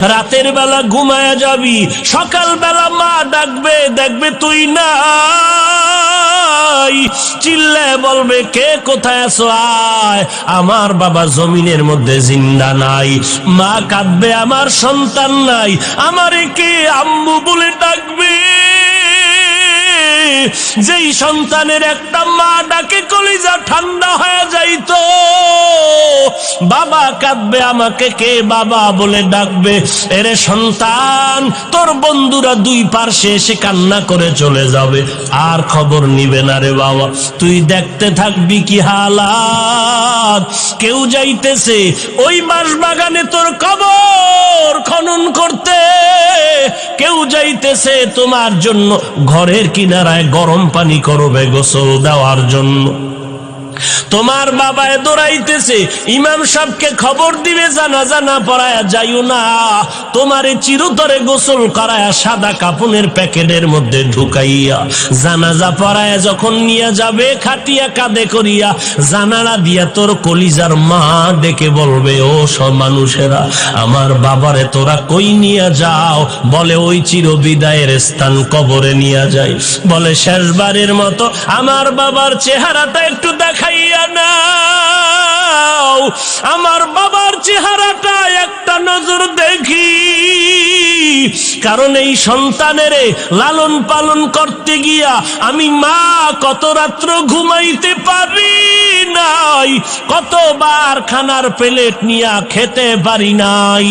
রাতের বেলা ঘুমায়া যাবি সকাল বেলা মা ডাকবে, দেখবে তুই নাই। চিল্লে বলবে, কে কোথায় আছো? আয়, আমার বাবা জমিনের মধ্যে জিন্দা নাই। মা কাঁদবে, আমার সন্তান নাই। আমারে কে আম্মু বলে ডাকবে? যেই সন্তানের একটা মা ডাকে বাবা কাঁদবে, আমাকে কে বাবা বলে ডাকবে? এরে সন্তান, তোর বন্ধুরা দুই পার্শ্বে এসে কান্না করে চলে যাবে। আর খবর নিবে না রে বাবা। তুই দেখতে থাকবি কি হালাত? কেউ যাইতেছে, ওই বাঁশ বাগানে তোর কবর খনন করতে। কেউ যাইতেছে, তোমার জন্য ঘরের কিনারায় গরম পানি করবে গোসল দেওয়ার জন্য। তোমার বাবায় দৌড়াইতেছে। ইমাম সাহেবকে খবর দিবে, জানা জানা পড়ায়া যাইও না। তোমারে চিরতরে গোসল করায়া সাদা কাপনের প্যাকেটের মধ্যে ঢুকাইয়া জানাজা পড়ায়া যখন নিয়ে যাবে, খাটিয়া কাঁদে করিয়া জানালা দিয়া তোর কলিজার মা ডেকে বলবে, ও সব মানুষেরা, আমার বাবারে তোরা কই নিয়ে যাও? বলে, ওই চির বিদায়ের স্থান কবরে নিয়ে যায় বলে, শেষবারের মতো আমার বাবার চেহারাটা একটু দেখাইয়া নাও, আমার বাবার চেহারাটা একটা নজর দেখি। কারণ এই সন্তানের লালন পালন করতে গিয়া আমি মা, কত রাত্র ঘুমাইতে পারি নাই, কতবার খানার প্লেট নিয়া খেতে পারি নাই।